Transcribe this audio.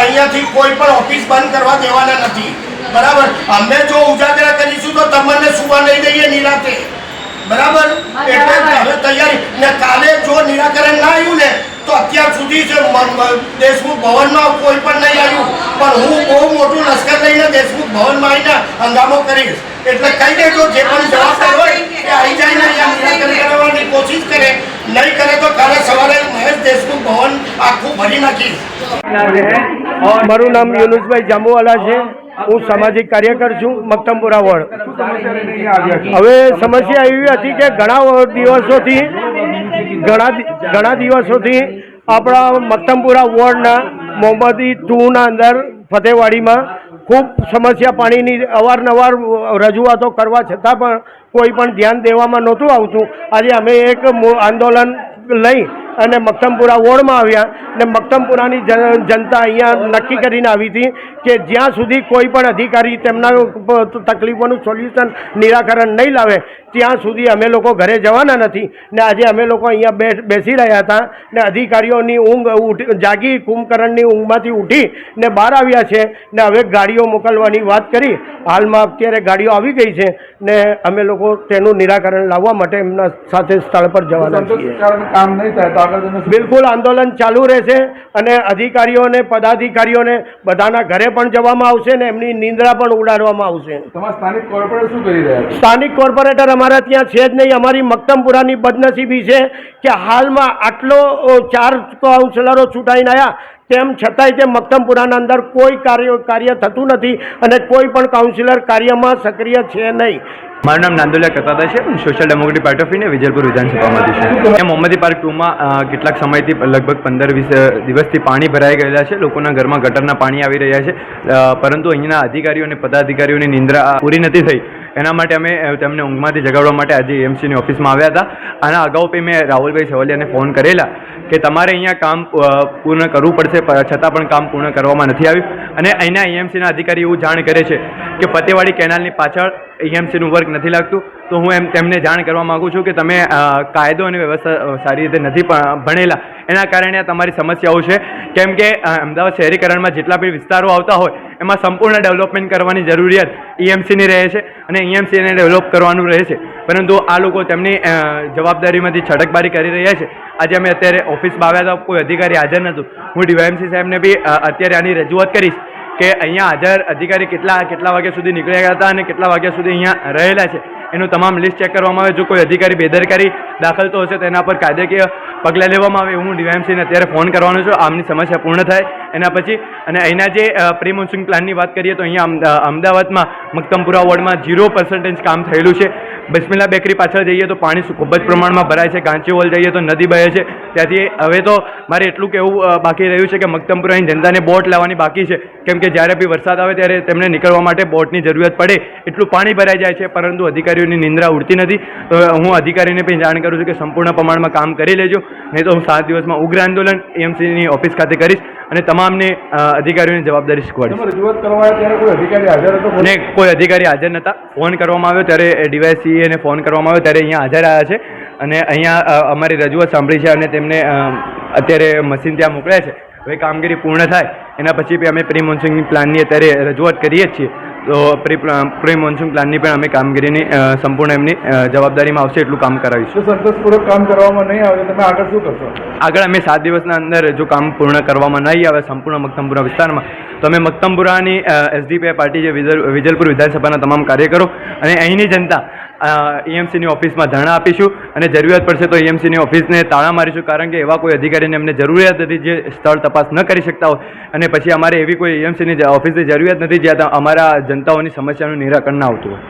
અહીંયાથી કોઈ પણ ઓફિસ બંધ કરવા દેવાના અમે જો ઉજાગરા કરીશું તો તમને સુવા નહીં દઈએ નિરાતે. બરાબર? એટલે હવે તૈયારી. ને કાલે જો નિરાકરણ ના આવ્યું ને તો અત્યાર સુધી છે દેશમુખ ભવનમાં કોઈ પણ નહીં આવ્યું. પણ હું બહુ મોટું લશ્કર લઈને દેશમુખ ભવનમાં આવીને હંગામો કરીશ. એટલે કહી દેજો જે પણ જવાબદાર હોય એ આવી જાય અહીંયા નિરાકરણ કરવાની કોશિશ કરે. નહીં કરે તો કાલે સવારે મહેશ દેશમુખ ભવન આખું ભરી નાખીશ. મારું નામ યુનુસભાઈ જાંબુવાલા છે. હું સામાજિક કાર્યકર છું મક્તમપુરા વોર્ડ. હવે સમસ્યા એવી હતી કે ઘણા દિવસોથી, ઘણા ઘણા દિવસોથી આપણા મક્તમપુરા વોર્ડના, મોહમ્મદી ટુના અંદર, ફતેવાડીમાં ખૂબ સમસ્યા પાણીની અવારનવાર રજૂઆતો કરવા છતાં પણ કોઈ પણ ધ્યાન દેવામાં નહોતું આવતું. આજે અમે એક આંદોલન લઈ અને મક્તમપુરા વોર્ડમાં આવ્યા. ને મક્તમપુરાની જનતા અહીંયા નક્કી કરીને આવી હતી કે જ્યાં સુધી કોઈ પણ અધિકારી તેમના તકલીફોનું સોલ્યુશન નિરાકરણ નહીં લાવે ત્યાં સુધી અમે લોકો ઘરે જવાના નથી. ને આજે અમે લોકો અહીંયા બેસી રહ્યા હતા ને અધિકારીઓની ઊંઘ જાગી કુંભકરણની ઊંઘમાંથી ઉઠી ને બહાર આવ્યા છે ને હવે ગાડીઓ મોકલવાની વાત કરી. હાલમાં અત્યારે ગાડીઓ આવી ગઈ છે ને અમે લોકો તેનું નિરાકરણ લાવવા માટે એમના સાથે સ્થળ પર જવાના છીએ. બિલકુલ આંદોલન ચાલુ રહેશે અને અધિકારીઓને પદાધિકારીઓને બધાના ઘરે પણ જવામાં આવશે ને એમની નિંદ્રા પણ ઉડાડવામાં આવશે. સ્થાનિક કોર્પોરેટર શું કરી રહ્યા સ્થાનિક કોર્પોરેટર અમારા ત્યાં છે જ નહીં. અમારી મક્તમપુરાની બદનસીબી છે કે હાલમાં આટલો ચાર કાઉન્સિલરો ચૂંટાઈને આવ્યા તેમ છતાંય તે મક્તમપુરાના અંદર કોઈ કાર્ય કાર્ય થતું નથી અને કોઈ પણ કાઉન્સિલર કાર્યમાં સક્રિય છે નહીં. મારું નામ નાંદુલિયા કતાદા છે. હું social democratic party of India Vijaypur વિધાનસભામાંથી છું. એ મોહમ્મદી પાર્ક ટુમાં કેટલાક સમયથી લગભગ પંદર વીસ દિવસથી પાણી ભરાઈ ગયેલા છે. લોકોના ઘરમાં ગટરના પાણી આવી રહ્યા છે. પરંતુ અહીંના અધિકારીઓ અને પદાધિકારીઓની નિંદ્રા પૂરી નથી થઈ. એના માટે અમે તેમને ઊંઘમાંથી જગાડવા માટે આજે એમસીની ઓફિસમાં આવ્યા હતા. આના અગાઉ પણ મેં રાહુલભાઈ સેવલિયાને ફોન કરેલા કે તમારે અહીંયા કામ પૂર્ણ કરવું પડશે છતાં પણ કામ પૂર્ણ કરવામાં નથી આવ્યું. અને અહીંના એએમસીના અધિકારી એવું જાણ કરે છે કે ફતેવાડી કેનાલની પાછળ એએમસીનું વર્ક નથી લાગતું. તો હું એમ તેમને જાણ કરવા માગું છું કે તમે કાયદો અને વ્યવસ્થા સારી રીતે નથી ભણેલા. એના કારણે આ તમારી સમસ્યાઓ છે. કેમ કે અમદાવાદ શહેરીકરણમાં જેટલા બી વિસ્તારો આવતા હોય, એમાં સંપૂર્ણ ડેવલપમેન્ટ કરવાની જરૂરિયાત ઈએમસીની રહે છે અને ઈએમસીને ડેવલપ કરવાનું રહે છે. પરંતુ આ લોકો તેમની જવાબદારીમાંથી છટકબારી કરી રહ્યા છે. આજે અમે અત્યારે ઓફિસમાં આવ્યા હતા, કોઈ અધિકારી હાજર નહોતું. હું ડીવાયએમસી સાહેબને બી અત્યારે આની રજૂઆત કરીશ કે અહીંયા હાજર અધિકારી કેટલા કેટલા વાગ્યા સુધી નીકળ્યા હતા અને કેટલા વાગ્યા સુધી અહીંયા રહેલા છે. એનું તમામ લિસ્ટ ચેક કરવામાં આવે. જો કોઈ અધિકારી બેદરકારી દાખલ તો હશે તેના પર કાયદાકીય પગલાં લેવામાં આવે. હું ડીવાયએમસીને અત્યારે ફોન કરવાનો છું. આમની સમસ્યા પૂર્ણ થાય. એના પછી, અને અહીંના જે પ્રી મોન્સૂન પ્લાનની વાત કરીએ તો અહીંયા અમદા- અમદાવાદમાં મક્તમપુરા વોર્ડમાં ઝીરો પર્સન્ટેજ કામ થયેલું છે. બિસ્મિલ્લા બેકરી પાછળ જઈએ તો પાણી ખૂબ જ પ્રમાણમાં ભરાય છે. ગાંચીઓલ જઈએ તો નદી બહે છે. ત્યાંથી હવે તો મારે એટલું કહેવું બાકી રહ્યું છે કે મક્તમપુરાની જનતાને બોટ લાવવાની બાકી છે. કેમ કે જ્યારે બી વરસાદ આવે ત્યારે તેમને નીકળવા માટે બોટની જરૂરિયાત પડે. એટલું પાણી ભરાઈ જાય છે, પરંતુ અધિકારીઓની નિંદ્રા ઉડતી નથી. તો હું અધિકારીને પણ જાણ કરું છું કે સંપૂર્ણ પ્રમાણમાં કામ કરી લેજો. નહીં તો હું સાત દિવસમાં ઉગ્ર આંદોલન એમસીની ઓફિસ ખાતે કરીશ. અને તમામને અધિકારીઓને જવાબદારી શીખવાડી. રજૂઆત કરવા ત્યારે કોઈ અધિકારી હાજર હતો ને કોઈ અધિકારી હાજર નહોતા ફોન કરવામાં આવ્યો ત્યારે ડીવાયસીએને ફોન કરવામાં આવ્યો ત્યારે અહીંયા હાજર આવ્યા છે. અને અહીંયા અમારી રજૂઆત સાંભળી છે અને તેમને અત્યારે મશીન ત્યાં મોકલ્યા છે. હવે કામગીરી પૂર્ણ થાય. એના પછી બી અમે પ્રી મોન્સૂન પ્લાનની અત્યારે રજૂઆત કરીએ જ છીએ. તો પ્રી પ્રી મોન્સૂન પ્લાનની પણ અમે કામગીરીની સંપૂર્ણ એમની જવાબદારીમાં આવશે એટલું કામ કરાવીશું. સંતોષપૂર્વક કામ કરવામાં નહીં આવે તમે આગળ શું કરશો? આગળ અમે સાત દિવસના અંદર જો કામ પૂર્ણ કરવામાં નહીં આવે સંપૂર્ણ મક્તમપુરા વિસ્તારમાં તો અમે મક્તમપુરાની એસડીપીઆઈ પાર્ટી જે વિજલ વિજલપુર વિધાનસભાના તમામ કાર્યકરો અને અહીંની જનતા ઈએમસીની ઓફિસમાં ધરણા આપીશું અને જરૂરિયાત પડશે તો એએમસીની ઓફિસને તાળા મારીશું કારણ કે એવા કોઈ અધિકારીને અમને જરૂરિયાત નથી જે સ્થળ તપાસ ન કરી શકતા હોય. અને પછી અમારે એવી કોઈ ઈએમસીની ઓફિસની જરૂરિયાત નથી જ્યાં અમારા જનતાઓની સમસ્યાનું નિરાકરણ આવતું હોય.